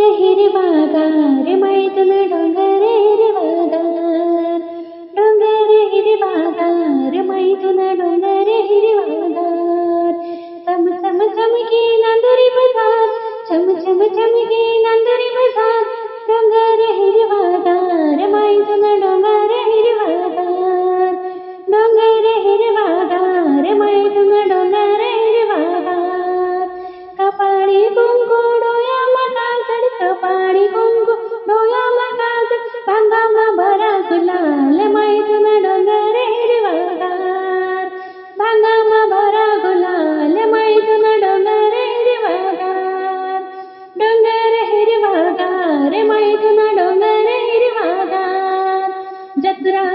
डोंगर हिरवागार मैदान डोंगर हिरवागार डोंगर हिरवागार मैदान डोंगर हिरवागार चम चम चमके नांदुरी बजार चम चम चमके नांदुरी बजार डोंगर हिरवागार मैदान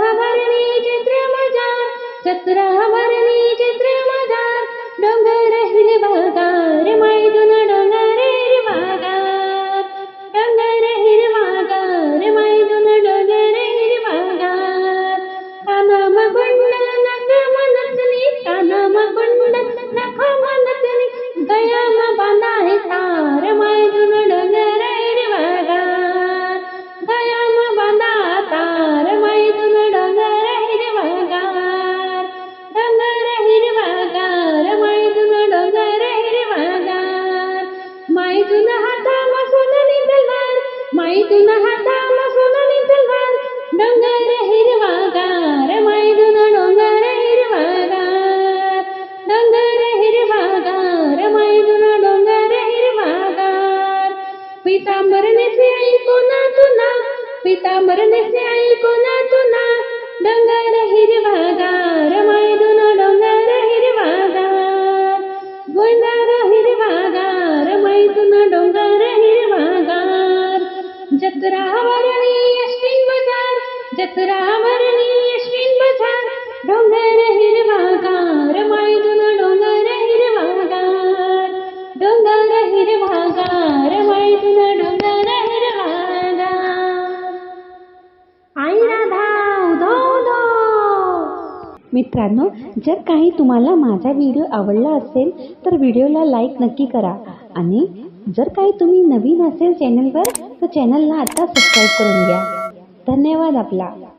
हमर नीच त्रमदार सतरा हमर नीच त्रमदार, डोंगर हिर वागार, मैदून डोंगर हिर वागार, डोंगर हिर वागार, मैदून डोंगर हिर वागार। कानाम गुंड नख मनतनी कानाम गुंड नख मनतनी गया हिरवागार पितांबर नेसे ऐको ना तुना पितांबर नेसे ऐको ना तुना जत्रा अश्विन डोंगर हिरवागार मैदान डोंगर हिरवागार डोंगर हिरवागार मैदान डोंगर हिरवागार आई राधा मित्रांनो जर काही तुम्हाला माझा व्हिडिओ आवडला असेल तर व्हिडिओला लाईक नक्की करा. आणि जर काही तुम्ही नवीन असेल चॅनलवर तर चॅनलला आता सबस्क्राईब करून घ्या. धन्यवाद आपला.